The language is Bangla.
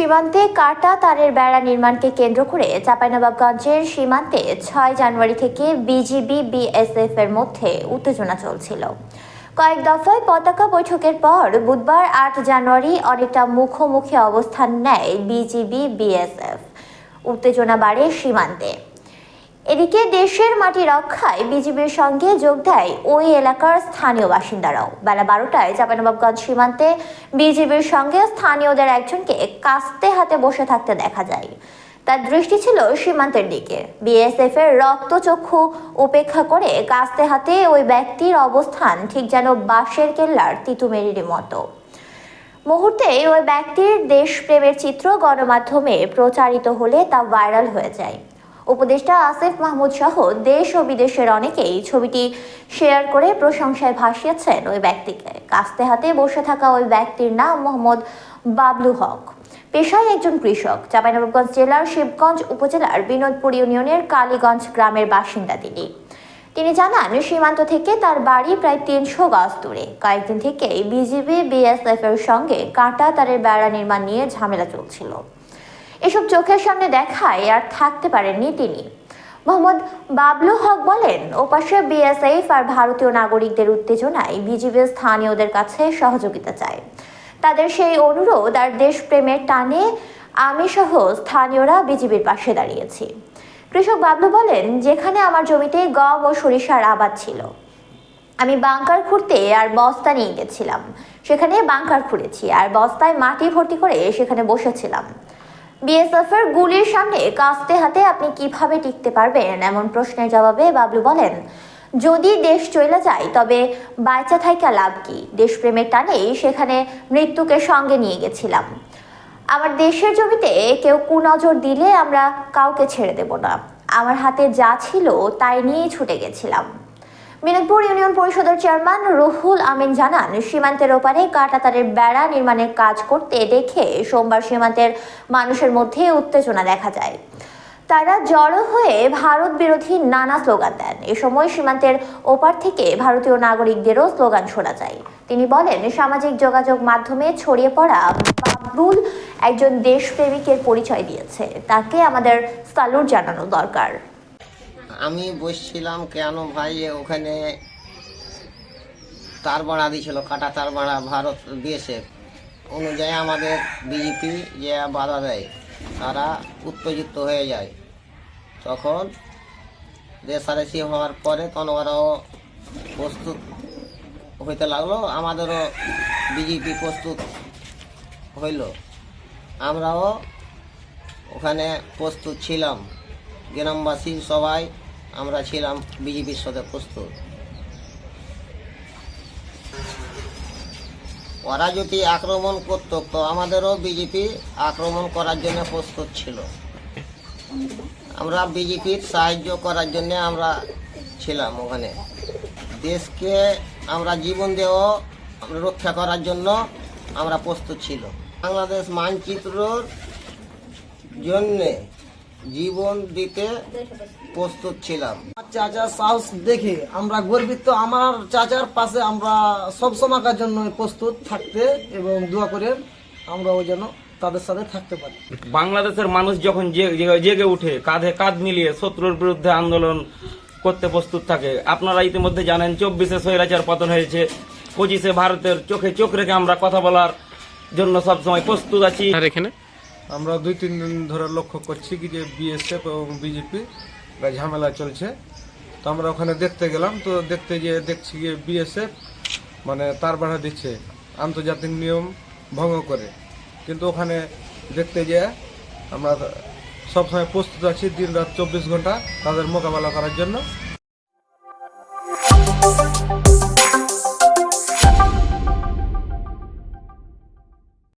সীমান্তে কাটা তারের বেড়া নির্মাণকে কেন্দ্র করে চাঁপাইনবাবগঞ্জের সীমান্তে ছয় জানুয়ারি থেকে বিজিবি, বিএসএফ এর মধ্যে উত্তেজনা চলছিল। কয়েক দফায় পতাকা বৈঠকের পর বুধবার আট জানুয়ারি অনেকটা মুখোমুখি অবস্থান নেয় বিজিবি, বিএসএফ। উত্তেজনা বাড়ে সীমান্তে। এদিকে দেশের মাটি রক্ষায় বিজিবির সঙ্গে যোগ দেয় ওই এলাকার স্থানীয় বাসিন্দারাও। বেলা বারোটায় চাঁপানবাবগঞ্জ সীমান্তে বিজিবির সঙ্গে স্থানীয়দের একজনকে কাস্তে হাতে বসে থাকতে দেখা যায়। তার দৃষ্টি ছিল সীমান্তের দিকে। বিএসএফ এর রক্তচক্ষু উপেক্ষা করে কাস্তে হাতে ওই ব্যক্তির অবস্থান ঠিক যেন বাঁশের কেল্লার তিতুমেরির মতো। মুহূর্তে ওই ব্যক্তির দেশপ্রেমের চিত্র গণমাধ্যমে প্রচারিত হলে তা ভাইরাল হয়ে যায়। উপদেষ্টা আসিফ মাহমুদ সহ দেশ ও বিদেশের অনেকেই ছবিটি শেয়ার করে প্রশংসায় ভাসিয়েছেন ওই ব্যক্তিকে। কাস্তে হাতে বসে থাকা ওই ব্যক্তির নাম মোহাম্মদ বাবলু হক। পেশায় একজন কৃষক। চাঁপাইনবাবগঞ্জ জেলার শিবগঞ্জ উপজেলার বিনোদপুর ইউনিয়নের কালীগঞ্জ গ্রামের বাসিন্দা তিনি। তিনি জানান, সীমান্ত থেকে তার বাড়ি প্রায় তিনশো গজ দূরে। কয়েকদিন থেকেই বিজিবি, বিএসএফ এর সঙ্গে কাঁটা তারের বেড়া নির্মাণ নিয়ে ঝামেলা চলছিল। এসব চোখের সামনে দেখায় আর থাকতে পারেননি তিনি। মোহাম্মদ বাবলু হক বলেন, ওপাশে বিএসএফ আর ভারতীয় নাগরিকদের উত্তেজনায় বিজিবি স্থানীয়দের কাছে সহযোগিতা চায়। তাদের সেই অনুরোধ আর দেশপ্রেমের টানে আমি সহ স্থানীয়রা বিজিবির পাশে দাঁড়িয়েছি। কৃষক বাবলু বলেন, যেখানে আমার জমিতে গম ও সরিষার আবাদ ছিল, আমি বাংকার খুঁড়তে আর বস্তা নিয়ে গেছিলাম। সেখানে বাংকার খুঁড়েছি আর বস্তায় মাটি ভর্তি করে সেখানে বসেছিলাম। বিএসএফ এর গুলির সামনে কাস্তে হাতে আপনি কীভাবে টিকতে পারবেন? এমন প্রশ্নের জবাবে বাবলু বলেন, যদি দেশ চলে যায়, তবে বাইচা থাইকা লাভ কি? দেশপ্রেমের টানেই সেখানে মৃত্যুকে সঙ্গে নিয়ে গেছিলাম। আমার দেশের জমিতে কেউ কুনজর দিলে আমরা কাউকে ছেড়ে দেব না। আমার হাতে যা ছিল তাই নিয়েই ছুটে গেছিলাম। বিনোদপুর ইউনিয়ন পরিষদের চেয়ারম্যান রুহুল আমিন জানান, সীমান্তের ওপারে কাটাতারের বেড়া নির্মাণের কাজ করতে দেখে সোমবার সীমান্তের মানুষের মধ্যে উত্তেজনা দেখা যায়। তারা জড়ো হয়ে ভারত বিরোধী নানা স্লোগান দেন। এ সময় সীমান্তের ওপার থেকে ভারতীয় নাগরিকদেরও স্লোগান শোনা যায়। তিনি বলেন, সামাজিক যোগাযোগ মাধ্যমে ছড়িয়ে পড়া বাবুল একজন দেশপ্রেমিকের পরিচয় দিয়েছে। তাকে আমাদের সালুট জানানো দরকার। আমি বসছিলাম কেন ভাই? ওখানে তার বাড়া দিয়েছিল, কাটা তার বাড়া ভারত দিয়েছে অনুযায়ী আমাদের বিজেপি যে বাধা দেয়, তারা উত্তেজিত হয়ে যায়। তখন রেসারেসি হওয়ার পরে তখন ওরাও প্রস্তুত হইতে লাগল, আমাদেরও বিজেপি প্রস্তুত হইল। আমরাও ওখানে প্রস্তুত ছিলাম। গ্রামবাসী সবাই আমরা ছিলাম বিজেপির সাথে প্রস্তুত ওরা যদি আক্রমণ করতো, তো আমাদেরও বিজেপি আক্রমণ করার জন্য প্রস্তুত ছিল। আমরা বিজেপির সাহায্য করার জন্য আমরা ছিলাম ওখানে। দেশকে আমরা জীবন দেও রক্ষা করার জন্য আমরা প্রস্তুত ছিল। বাংলাদেশ মানচিত্রর জন্যে জীবন দিতে প্রস্তুত ছিলাম। আমার চাচার সাহস দেখে আমরা গর্বিত। আমার চাচার পাশে আমরা সব সময়কার জন্য প্রস্তুত থাকতে এবং দোয়া করে আমরা ওই যেন তাদের সাথে থাকতে পারি। বাংলাদেশের মানুষ যখন জেগে উঠে কাঁধে কাঁধ মিলিয়ে শত্রুর বিরুদ্ধে আন্দোলন করতে প্রস্তুত থাকে আপনারা ইতিমধ্যে জানেন চব্বিশে স্বৈরাচার পতন হয়েছে। পঁচিশে ভারতের চোখে চোখ রেখে আমরা কথা বলার জন্য সবসময় প্রস্তুত আছি। আর এখানে? আমরা দুই, তিন দিন ধরে লক্ষ্য করছি কি যে বিএসএফ এবং বিজেপি ঝামেলা চলছে। তো আমরা ওখানে দেখতে গেলাম, তো দেখতে গিয়ে দেখছি গিয়ে বিএসএফ মানে তার বাধা দিচ্ছে, আন্তর্জাতিক নিয়ম ভঙ্গ করে। কিন্তু ওখানে দেখতে গিয়ে আমরা সবসময় প্রস্তুত আছি দিন রাত চব্বিশ ঘণ্টা তাদের মোকাবেলা করার জন্য।